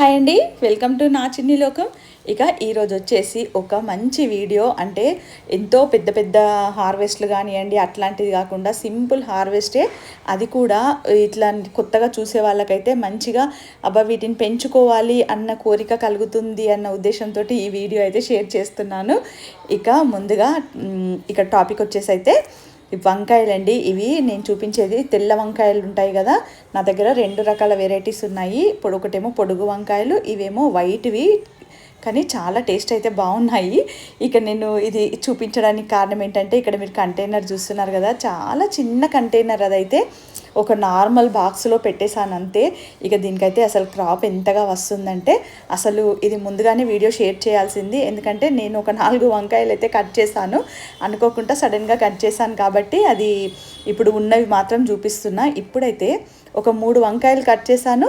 Hi అండి welcome to నా చిన్ని లోకం. ఇక ఈరోజు వచ్చేసి ఒక మంచి వీడియో. అంటే ఎంతో పెద్ద పెద్ద హార్వెస్ట్లు కానివ్వండి అట్లాంటిది కాకుండా సింపుల్ హార్వెస్టే. అది కూడా ఇట్లా కొత్తగా చూసే వాళ్ళకైతే మంచిగా అబ్బా వీటిని పెంచుకోవాలి అన్న కోరిక కలుగుతుంది అన్న ఉద్దేశంతో ఈ వీడియో అయితే షేర్ చేస్తున్నాను. ఇక ముందుగా ఇక టాపిక్ వచ్చేసి అయితే వంకాయలండి. ఇవి నేను చూపించేది తెల్ల వంకాయలు ఉంటాయి కదా నా దగ్గర రెండు రకాల వెరైటీస్ ఉన్నాయి. ఇప్పుడు ఒకటేమో పొడుగు వంకాయలు ఇవేమో వైట్వి కానీ చాలా టేస్ట్ అయితే బాగున్నాయి. ఇక నేను ఇది చూపించడానికి కారణం ఏంటంటే ఇక్కడ మీరు కంటైనర్ చూస్తున్నారు కదా చాలా చిన్న కంటైనర్ అదైతే. ఒక నార్మల్ బాక్స్లో పెట్టేశాను అంతే ఇక దీనికైతే అసలు క్రాప్ ఎంతగా వస్తుందంటే అసలు ఇది ముందుగానే వీడియో షేర్ చేయాల్సింది. ఎందుకంటే నేను ఒక నాలుగు వంకాయలు అయితే కట్ చేశాను. అనుకోకుండా సడన్గా కట్ చేశాను కాబట్టి అది ఇప్పుడు ఉన్నవి మాత్రం చూపిస్తున్నా. ఇప్పుడైతే ఒక మూడు వంకాయలు కట్ చేశాను.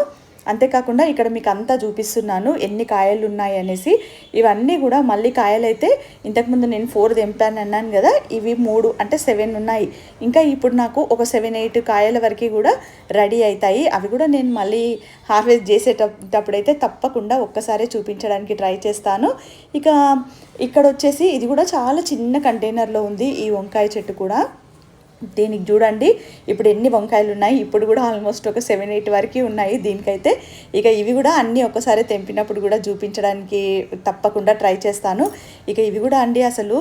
అంతేకాకుండా ఇక్కడ మీకు అంతా చూపిస్తున్నాను ఎన్ని కాయలు ఉన్నాయి అనేసి. ఇవన్నీ కూడా మళ్ళీ కాయలు అయితే ఇంతకుముందు నేను ఫోర్ తెంపాను అన్నాను కదా ఇవి మూడు అంటే సెవెన్ ఉన్నాయి. ఇంకా ఇప్పుడు నాకు ఒక సెవెన్ ఎయిట్ కాయల వరకు కూడా రెడీ అవుతాయి అవి కూడా నేను మళ్ళీ హార్వెస్ట్ చేసేటప్పుడైతే తప్పకుండా ఒక్కసారే చూపించడానికి ట్రై చేస్తాను. ఇక ఇక్కడ వచ్చేసి ఇది కూడా చాలా చిన్న కంటైనర్లో ఉంది ఈ వంకాయ చెట్టు కూడా. దీనికి చూడండి ఇప్పుడు ఎన్ని వంకాయలు ఉన్నాయి? ఇప్పుడు కూడా ఆల్మోస్ట్ ఒక సెవెన్ ఎయిట్ వరకు ఉన్నాయి దీనికైతే. ఇక ఇవి కూడా అన్నీ ఒక్కసారి తెంపినప్పుడు కూడా చూపించడానికి తప్పకుండా ట్రై చేస్తాను. ఇక ఇవి కూడా అండి అసలు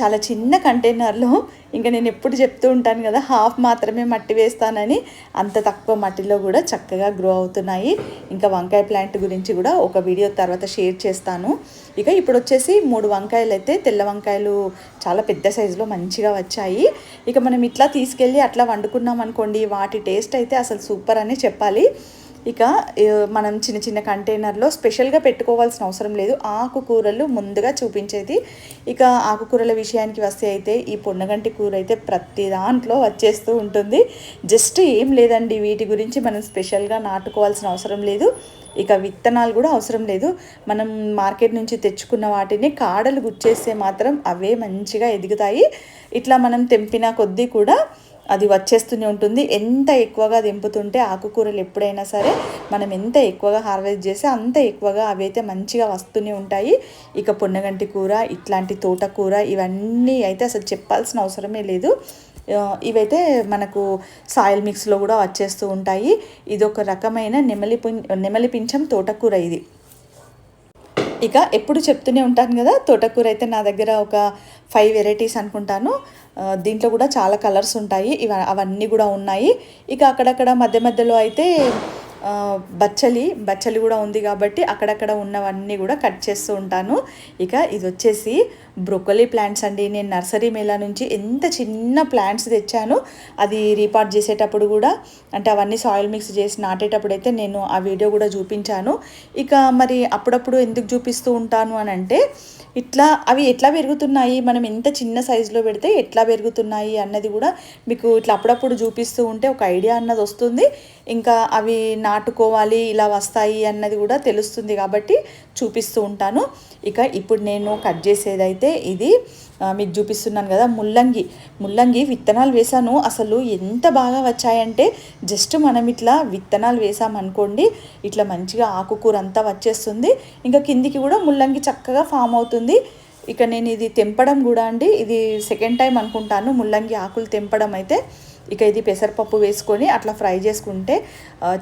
చాలా చిన్న కంటైనర్లో ఇంకా నేను ఎప్పుడు చెప్తూ ఉంటాను కదా హాఫ్ మాత్రమే మట్టి వేస్తానని. అంత తక్కువ మట్టిలో కూడా చక్కగా గ్రో అవుతున్నాయి. ఇంకా వంకాయ ప్లాంట్ గురించి కూడా ఒక వీడియో తర్వాత షేర్ చేస్తాను. ఇక ఇప్పుడు వచ్చేసి మూడు వంకాయలు అయితే తెల్ల వంకాయలు చాలా పెద్ద సైజులో మంచిగా వచ్చాయి. ఇక మనం ఇట్లా తీసుకెళ్ళి అట్లా వండుకున్నాం అనుకోండి వాటి టేస్ట్ అయితే అసలు సూపర్ అని చెప్పాలి. ఇక మనం చిన్న చిన్న కంటైనర్లో స్పెషల్గా పెట్టుకోవాల్సిన అవసరం లేదు. ఆకుకూరలు ముందుగా చూపించేది. ఇక ఆకుకూరల విషయానికి వస్తే అయితే ఈ పొన్నగంటి కూర అయితే ప్రతి దాంట్లో వచ్చేస్తూ ఉంటుంది. జస్ట్ ఏం లేదండి వీటి గురించి మనం స్పెషల్గా నాటుకోవాల్సిన అవసరం లేదు. ఇక విత్తనాలు కూడా అవసరం లేదు. మనం మార్కెట్ నుంచి తెచ్చుకున్న వాటిని కాడలు గుచ్చేస్తే మాత్రం అవే మంచిగా ఎదుగుతాయి. ఇట్లా మనం తెంపిన కొద్దీ కూడా అది వచ్చేస్తూనే ఉంటుంది. ఎంత ఎక్కువగా తెంపుతుంటే ఆకుకూరలు ఎప్పుడైనా సరే మనం ఎంత ఎక్కువగా హార్వెస్ట్ చేస్తే అంత ఎక్కువగా అవి అయితే మంచిగా వస్తూనే ఉంటాయి. ఇక పొన్నగంటి కూర ఇట్లాంటి తోటకూర ఇవన్నీ అయితే అసలు చెప్పాల్సిన అవసరమే లేదు. ఇవైతే మనకు సాయిల్ మిక్స్లో కూడా వచ్చేస్తూ ఉంటాయి. ఇది ఒక రకమైన నెమలి పుం నెమలి పింఛం తోటకూర ఇది. ఇక ఎప్పుడు చెప్తూనే ఉంటాను కదా తోటకూర అయితే నా దగ్గర ఒక ఫైవ్ వెరైటీస్ అనుకుంటాను. దీంట్లో కూడా చాలా కలర్స్ ఉంటాయి. ఇవ అవన్నీ కూడా ఉన్నాయి. ఇక అక్కడక్కడ మధ్య మధ్యలో అయితే బచ్చలి బచ్చలి కూడా ఉంది కాబట్టి అక్కడక్కడ ఉన్నవన్నీ కూడా కట్ చేస్తూ ఉంటాను. ఇక ఇది వచ్చేసి బ్రొకలీ ప్లాంట్స్ అండి. నేను నర్సరీ మేళా నుంచి ఎంత చిన్న ప్లాంట్స్ తెచ్చాను అది రీపార్ట్ చేసేటప్పుడు కూడా అంటే అవన్నీ సాయిల్ మిక్స్ చేసి నాటేటప్పుడు అయితే నేను ఆ వీడియో కూడా చూపించాను. ఇక మరి అప్పుడప్పుడు ఎందుకు చూపిస్తూ ఉంటాను అని అంటే ఇట్లా అవి ఎట్లా పెరుగుతున్నాయి? మనం ఎంత చిన్న సైజులో పెడితే ఎట్లా పెరుగుతున్నాయి అన్నది కూడా మీకు ఇట్లా అప్పుడప్పుడు చూపిస్తూ ఉంటే ఒక ఐడియా అన్నది వస్తుంది. ఇంకా అవి నాటుకోవాలి ఇలా వస్తాయి అన్నది కూడా తెలుస్తుంది కాబట్టి చూపిస్తూ ఉంటాను. ఇక ఇప్పుడు నేను కట్ చేసేదైతే ఇది మీకు చూపిస్తున్నాను కదా ముల్లంగి. ముల్లంగి విత్తనాలు వేసాను అసలు ఎంత బాగా వచ్చాయంటే జస్ట్ మనం ఇట్లా విత్తనాలు వేసామనుకోండి ఇట్లా మంచిగా ఆకుకూర అంతా వచ్చేస్తుంది. ఇంకా కిందికి కూడా ముల్లంగి చక్కగా ఫామ్ అవుతుంది. ఇక నేను ఇది తెంపడం కూడా అండి ఇది సెకండ్ టైం అనుకుంటాను ముల్లంగి ఆకులు తెంపడం అయితే. ఇక ఇది పెసరపప్పు వేసుకొని అట్లా ఫ్రై చేసుకుంటే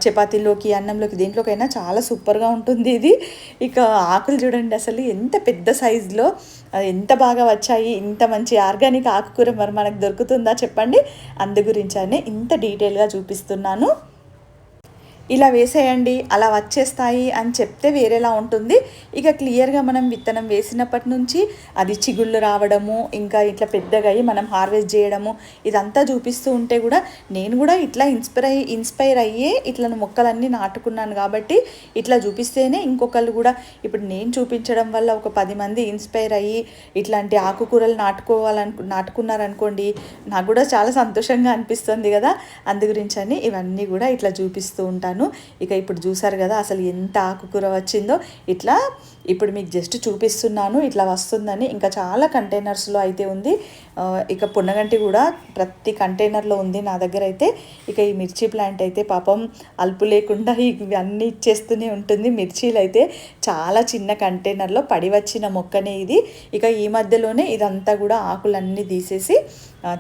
చపాతీలోకి అన్నంలోకి దేంట్లోకైనా చాలా సూపర్గా ఉంటుంది ఇది. ఇక ఆకులు చూడండి అసలు ఎంత పెద్ద సైజులో ఎంత బాగా వచ్చాయి ఇంత మంచి ఆర్గానిక్ ఆకుకూర మరి మనకు దొరుకుతుందా చెప్పండి. అందు గురించనే ఇంత డీటెయిల్గా చూపిస్తున్నాను. ఇలా వేసేయండి అలా వచ్చేస్తాయి అని చెప్తే వేరేలా ఉంటుంది. ఇక క్లియర్గా మనం విత్తనం వేసినప్పటి నుంచి అది చిగుళ్ళు రావడము ఇంకా ఇట్లా పెద్దగా అయ్యి మనం హార్వెస్ట్ చేయడము ఇదంతా చూపిస్తూ ఉంటే కూడా నేను కూడా ఇట్లా ఇన్స్పైర్ అయ్యి ఇన్స్పైర్ అయ్యే ఇట్లా మొక్కలన్నీ నాటుకున్నాను కాబట్టి ఇట్లా చూపిస్తేనే ఇంకొకళ్ళు కూడా ఇప్పుడు నేను చూపించడం వల్ల ఒక పది మంది ఇన్స్పైర్ అయ్యి ఇట్లాంటి ఆకుకూరలు నాటుకోవాలను నాటుకున్నారనుకోండి నాకు కూడా చాలా సంతోషంగా అనిపిస్తుంది కదా. అందు గురించి అని ఇవన్నీ కూడా ఇట్లా చూపిస్తూ ఉంటాను. చేశాను. ఇక ఇప్పుడు చూసారు కదా అసలు ఎంత ఆకుకూర వచ్చిందో. ఇట్లా ఇప్పుడు మీకు జస్ట్ చూపిస్తున్నాను ఇట్లా వస్తుందని. ఇంకా చాలా కంటైనర్స్లో అయితే ఉంది. ఇక పున్నగంటి కూడా ప్రతి కంటైనర్లో ఉంది నా దగ్గర అయితే. ఇక ఈ మిర్చి ప్లాంట్ అయితే పాపం అల్పు లేకుండా ఇవన్నీ ఇచ్చేస్తూనే ఉంటుంది. మిర్చీలు అయితే చాలా చిన్న కంటైనర్లో పడి వచ్చిన మొక్కనే ఇది. ఇక ఈ మధ్యలోనే ఇదంతా కూడా ఆకులన్నీ తీసేసి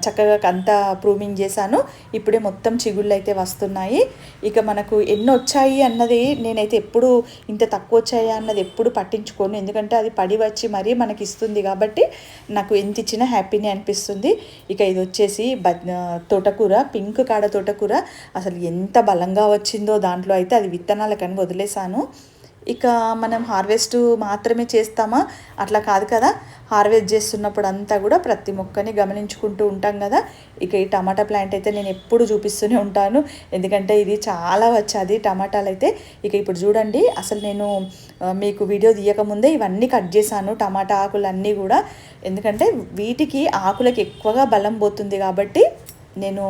చక్కగా అంతా ప్రూమింగ్ చేశాను. ఇప్పుడే మొత్తం చిగుళ్ళు అయితే వస్తున్నాయి. ఇక మనకు ఎన్ని వచ్చాయి అన్నది నేనైతే ఎప్పుడు ఇంత తక్కువ వచ్చాయా అన్నది ఎప్పుడు పట్టించుకోను. ఎందుకంటే అది పడి వచ్చి మరీ మనకి ఇస్తుంది కాబట్టి నాకు ఎంత ఇచ్చినా హ్యాపీనే అనిపిస్తుంది. ఇక ఇది వచ్చేసి బ తోటకూర పింక్ కాడ తోటకూర. అసలు ఎంత బలంగా వచ్చిందో దాంట్లో అయితే అది విత్తనాలకని వదిలేశాను. ఇక మనం హార్వెస్ట్ మాత్రమే చేస్తామా? అట్లా కాదు కదా. హార్వెస్ట్ చేస్తున్నప్పుడు అంతా కూడా ప్రతి మొక్కని గమనించుకుంటూ ఉంటాం కదా. ఇక ఈ టమాటా ప్లాంట్ అయితే నేను ఎప్పుడు చూపిస్తూనే ఉంటాను. ఎందుకంటే ఇది చాలా వచ్చాది టమాటాలు అయితే ఇక ఇప్పుడు చూడండి అసలు నేను మీకు వీడియో తీయకముందే ఇవన్నీ కట్ చేశాను టమాటా ఆకులన్నీ కూడా. ఎందుకంటే వీటికి ఆకులకి ఎక్కువగా బలం పోతుంది కాబట్టి నేను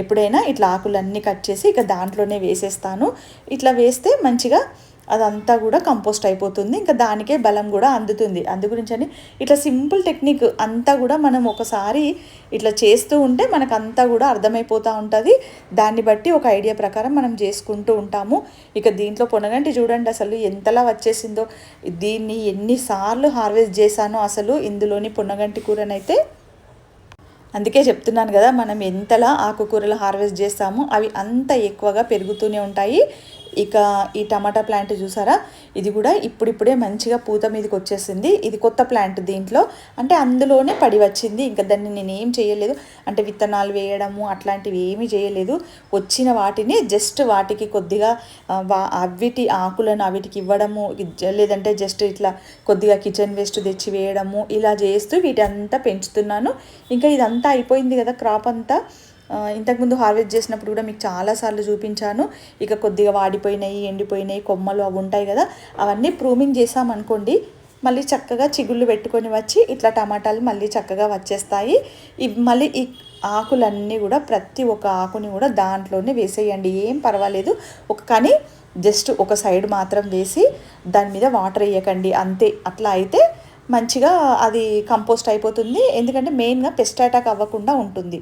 ఎప్పుడైనా ఇట్లా ఆకులన్నీ కట్ చేసి ఇక దాంట్లోనే వేసేస్తాను. ఇట్లా వేస్తే మంచిగా అదంతా కూడా కంపోస్ట్ అయిపోతుంది. ఇంకా దానికే బలం కూడా అందుతుంది. అందు గురించని ఇట్లా సింపుల్ టెక్నిక్ అంతా కూడా మనం ఒకసారి ఇట్లా చేస్తూ ఉంటే మనకు అంతా కూడా అర్థమైపోతూ ఉంటుంది. దాన్ని బట్టి ఒక ఐడియా ప్రకారం మనం చేసుకుంటూ ఉంటాము. ఇక దీంట్లో పొనగంటి చూడండి అసలు ఎంతలా వచ్చేసిందో. దీన్ని ఎన్నిసార్లు హార్వెస్ట్ చేశానో అసలు ఇందులోని పొన్నగంటి కూరనైతే అందుకే చెప్తున్నాను కదా మనం ఎంతలా ఆకుకూరలు హార్వెస్ట్ చేస్తామో అవి అంత ఎక్కువగా పెరుగుతూనే ఉంటాయి. ఇక ఈ టమాటా ప్లాంట్ చూసారా? ఇది కూడా ఇప్పుడిప్పుడే మంచిగా పూత మీదకి వచ్చేసింది. ఇది కొత్త ప్లాంట్ దీంట్లో. అంటే అందులోనే పడి వచ్చింది. ఇంకా దాన్ని నేనేం చేయలేదు. అంటే విత్తనాలు వేయడము అట్లాంటివి ఏమీ చేయలేదు. వచ్చిన వాటిని జస్ట్ వాటికి కొద్దిగా వా అవిటి ఆకులను అవిటికి ఇవ్వడము లేదంటే జస్ట్ ఇట్లా కొద్దిగా కిచెన్ వేస్ట్ తెచ్చి వేయడము ఇలా చేస్తూ వీటంతా పెంచుతున్నాను. ఇంకా ఇదంతా అయిపోయింది కదా క్రాప్ అంతా. ఇంతకుముందు హార్వెస్ట్ చేసినప్పుడు కూడా మీకు చాలాసార్లు చూపించాను. ఇక కొద్దిగా వాడిపోయినాయి ఎండిపోయినాయి కొమ్మలు అవి ఉంటాయి కదా అవన్నీ ప్రూమింగ్ చేసామనుకోండి మళ్ళీ చక్కగా చిగుళ్ళు పెట్టుకొని వచ్చి ఇట్లా టమాటాలు మళ్ళీ చక్కగా వచ్చేస్తాయి. ఇవి మళ్ళీ ఈ ఆకులన్నీ కూడా ప్రతి ఒక్క ఆకుని కూడా దాంట్లోనే వేసేయండి ఏం పర్వాలేదు. ఒక కానీ జస్ట్ ఒక సైడ్ మాత్రం వేసి దాని మీద వాటర్ వేయకండి అంతే. అట్లా అయితే మంచిగా అది కంపోస్ట్ అయిపోతుంది. ఎందుకంటే మెయిన్గా పెస్ట్ అటాక్ అవ్వకుండా ఉంటుంది.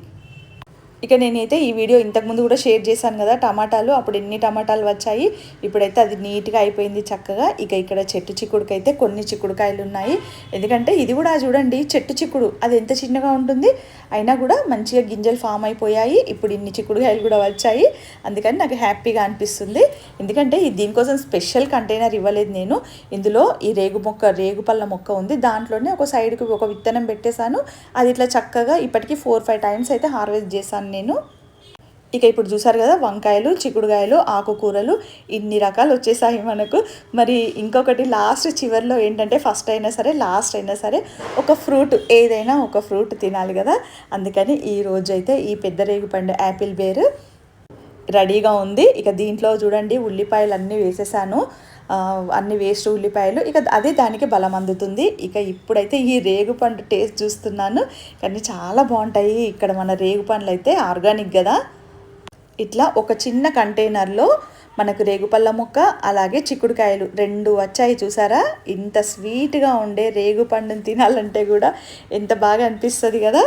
ఇక నేనైతే ఈ వీడియో ఇంతకుముందు కూడా షేర్ చేశాను కదా టమాటాలు. అప్పుడు ఎన్ని టమాటాలు వచ్చాయి? ఇప్పుడైతే అది నీట్గా అయిపోయింది చక్కగా. ఇక ఇక్కడ చెట్టు చిక్కుడుకైతే కొన్ని చిక్కుడుకాయలు ఉన్నాయి. ఎందుకంటే ఇది కూడా చూడండి చెట్టు చిక్కుడు. అది ఎంత చిన్నగా ఉంటుంది? అయినా కూడా మంచిగా గింజలు ఫామ్ అయిపోయాయి. ఇప్పుడు ఇన్ని చిక్కుడుకాయలు కూడా వచ్చాయి. అందుకని నాకు హ్యాపీగా అనిపిస్తుంది. ఎందుకంటే దీనికోసం స్పెషల్ కంటైనర్ ఇవ్వలేదు నేను. ఇందులో ఈ రేగు మొక్క రేగు పళ్ళ మొక్క ఉంది. దాంట్లోనే ఒక సైడ్కి ఒక విత్తనం పెట్టేశాను. అది ఇట్లా చక్కగా ఇప్పటికీ ఫోర్ ఫైవ్ టైమ్స్ అయితే హార్వెస్ట్ చేశాను నేను. ఇక ఇప్పుడు చూసారు కదా వంకాయలు చిక్కుడుకాయలు ఆకుకూరలు ఇన్ని రకాలు వచ్చేసాయి మనకు. మరి ఇంకొకటి లాస్ట్ చివరిలో ఏంటంటే ఫస్ట్ అయినా సరే లాస్ట్ అయినా సరే ఒక ఫ్రూట్ ఏదైనా ఒక ఫ్రూట్ తినాలి కదా. అందుకని ఈ రోజైతే ఈ పెద్ద రేగుపండు యాపిల్ బేర్ రెడీగా ఉంది. ఇక దీంట్లో చూడండి ఉల్లిపాయలు అన్నీ వేసేసాను అన్ని వేస్ట్ ఉల్లిపాయలు. ఇక అదే దానికి బలం అందుతుంది. ఇక ఇప్పుడైతే ఈ రేగు పండు టేస్ట్ చూస్తున్నాను. కానీ చాలా బాగుంటాయి. ఇక్కడ మన రేగు పండ్లు అయితే ఆర్గానిక్ కదా. ఇట్లా ఒక చిన్న కంటైనర్లో మనకు రేగుపళ్ళ ముక్క అలాగే చిక్కుడుకాయలు రెండు వచ్చాయి చూసారా? ఇంత స్వీట్గా ఉండే రేగు పండుని తినాలంటే కూడా ఎంత బాగా అనిపిస్తుంది కదా?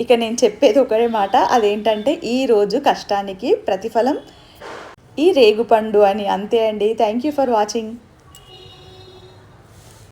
ఇక నేను చెప్పేది ఒకటే మాట అదేంటంటే ఈరోజు కష్టానికి ప్రతిఫలం ఈ రేగుపండు అని. అంతే అండి. Thank you for watching